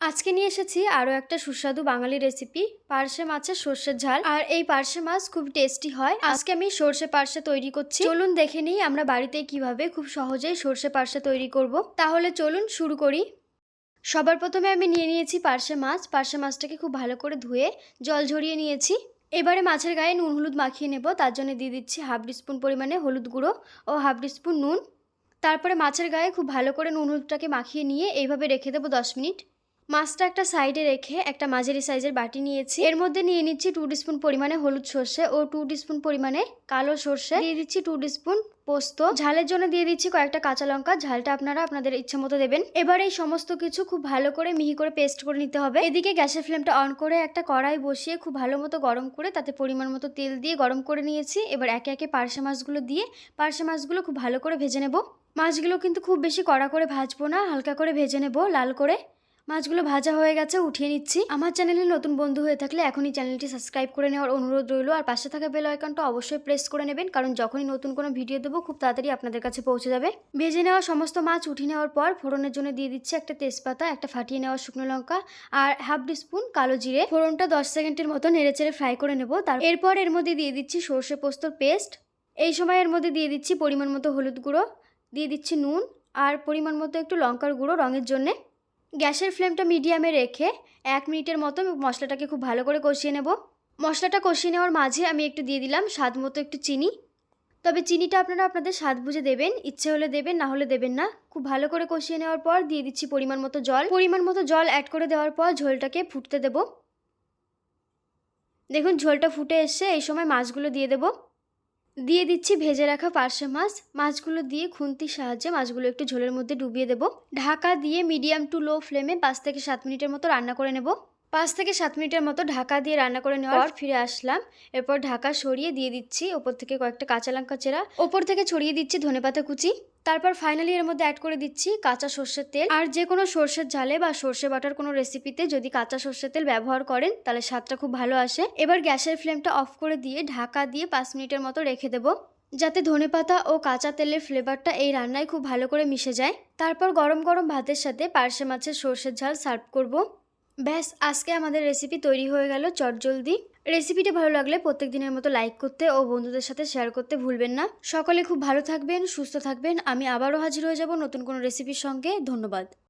আজকে নিয়ে এসেছি আরও একটা সুস্বাদু বাঙালি রেসিপি পার্শে মাছের সর্ষের ঝাল। আর এই পার্শে মাছ খুব টেস্টি হয়। আজকে আমি সর্ষে পার্শে তৈরি করছি। চলুন দেখে নিই আমরা বাড়িতে কীভাবে খুব সহজেই সর্ষে পার্শে তৈরি করব। তাহলে চলুন শুরু করি। সবার প্রথমে আমি নিয়ে নিয়েছি পার্শে মাছ। পার্শে মাছটাকে খুব ভালো করে ধুয়ে জল ঝরিয়ে নিয়েছি। এবারে মাছের গায়ে নুন হলুদ মাখিয়ে নেব। তার জন্য দিয়ে দিচ্ছি হাফ স্পুন পরিমাণে হলুদ গুঁড়ো ও হাফ স্পুন নুন। তারপরে মাছের গায়ে খুব ভালো করে নুন হলুদটাকে মাখিয়ে নিয়ে এইভাবে রেখে দেবো দশ মিনিট। মাছটা একটা সাইডে রেখে একটা মাঝারি সাইজের বাটি নিয়েছি। এর মধ্যে নিয়ে নিচ্ছি টু স্পুন পরিমাণে হলুদ সর্ষে ও টু স্পুন পরিমাণে কালো সর্ষে। দিয়ে দিচ্ছি টু স্পুন পোস্ত। ঝালের জন্য দিয়ে দিচ্ছি কয়েকটা কাঁচা লঙ্কা। ঝালটা আপনারা আপনাদের ইচ্ছে মতো দেবেন। এবার এই সমস্ত কিছু খুব ভালো করে মিহি করে পেস্ট করে নিতে হবে। এদিকে গ্যাসের ফ্লেমটা অন করে একটা কড়াই বসিয়ে খুব ভালো মতো গরম করে তাতে পরিমাণ মতো তেল দিয়ে গরম করে নিয়েছি। এবার একে একে পার্শে মাছগুলো দিয়ে পার্শে মাছগুলো খুব ভালো করে ভেজে নেব। মাছগুলো কিন্তু খুব বেশি কড়া করে ভাজবো না, হালকা করে ভেজে নেব লাল করে। মাছগুলো ভাজা হয়ে গেছে, উঠিয়ে নিচ্ছি। আমার চ্যানেলে নতুন বন্ধু হয়ে থাকলে এখনই চ্যানেলটি সাবস্ক্রাইব করে নেওয়ার অনুরোধ রইল। আর পাশে থাকা বেল আইকনটা অবশ্যই প্রেস করে নেবেন, কারণ যখনই নতুন কোনো ভিডিও দেবো, খুব তাড়াতাড়ি আপনাদের কাছে পৌঁছে যাবে। ভেজে নেওয়া সমস্ত মাছ উঠিয়ে নেওয়ার পর ফোড়নের জন্য দিয়ে দিচ্ছি একটা তেজপাতা, একটা ফাটিয়ে নেওয়া শুকনো লঙ্কা, আর হাফ স্পুন কালো জিরে। ফোড়নটা দশ সেকেন্ডের মতো নেড়েচেড়ে ফ্রাই করে নেব। তার এরপর এর মধ্যে দিয়ে দিচ্ছি সর্ষে পোস্তর পেস্ট। এই সময় এর মধ্যে দিয়ে দিচ্ছি পরিমাণ মতো হলুদ গুঁড়ো, দিয়ে দিচ্ছি নুন, আর পরিমাণ মতো একটু লঙ্কার গুঁড়ো রঙের জন্যে। গ্যাসের ফ্লেমটা মিডিয়ামে রেখে এক মিনিটের মতো মশলাটাকে খুব ভালো করে কষিয়ে নেব। মশলাটা কষিয়ে নেওয়ার মাঝে আমি একটু দিয়ে দিলাম স্বাদ মতো একটু চিনি। তবে চিনিটা আপনারা আপনাদের স্বাদ বুঝে দেবেন, ইচ্ছে হলে দেবেন, না হলে দেবেন না। খুব ভালো করে কষিয়ে নেওয়ার পর দিয়ে দিচ্ছি পরিমাণ মতো জল। পরিমাণ মতো জল অ্যাড করে দেওয়ার পর ঝোলটাকে ফুটতে দেব। দেখুন ঝোলটা ফুটে এসছে, এই সময় মাছগুলো দিয়ে দেবো। দিয়ে দিচ্ছি ভেজে রাখা পার্শে মাছ। মাছগুলো দিয়ে খুন্তির সাহায্যে মাছগুলো একটু ঝোলের মধ্যে ডুবিয়ে দেব। ঢাকা দিয়ে মিডিয়াম টু লো ফ্লেমে পাঁচ থেকে সাত মিনিটের মতো রান্না করে নেব। পাঁচ থেকে সাত মিনিটের মতো ঢাকা দিয়ে রান্না করে নেওয়ার পর ফিরে আসলাম। এরপর ঢাকা সরিয়ে দিয়ে দিচ্ছি ওপর থেকে কয়েকটা কাঁচা লঙ্কা চেরা। ওপর থেকে ছড়িয়ে দিচ্ছি ধনেপাতা কুচি। তারপর ফাইনালি এর মধ্যে অ্যাড করে দিচ্ছি কাঁচা সর্ষের তেল। আর যে কোনো সর্ষের ঝালে বা সর্ষে বাটার কোনো রেসিপিতে যদি কাঁচা সর্ষের তেল ব্যবহার করেন, তাহলে স্বাদটা খুব ভালো আসে। এবার গ্যাসের ফ্লেমটা অফ করে দিয়ে ঢাকা দিয়ে পাঁচ মিনিটের মতো রেখে দেবো, যাতে ধনেপাতা ও কাঁচা তেলের ফ্লেভারটা এই রান্নায় খুব ভালো করে মিশে যায়। তারপর গরম গরম ভাতের সাথে পার্শে মাছের সর্ষের ঝাল সার্ভ করব। ব্যাস, আজকে আমাদের রেসিপি তৈরি হয়ে গেল চটজলদি। রেসিপিটা ভালো লাগলে প্রত্যেক দিনের মতো লাইক করতে ও বন্ধুদের সাথে শেয়ার করতে ভুলবেন না। সকলে খুব ভালো থাকবেন, সুস্থ থাকবেন। আমি আবারও হাজির হয়ে যাব নতুন কোনো রেসিপির সঙ্গে। ধন্যবাদ।